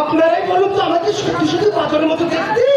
আপনারাই বলুন তো আমাকে সত্যি সত্যি বাঁচানোর মতো দেখতে।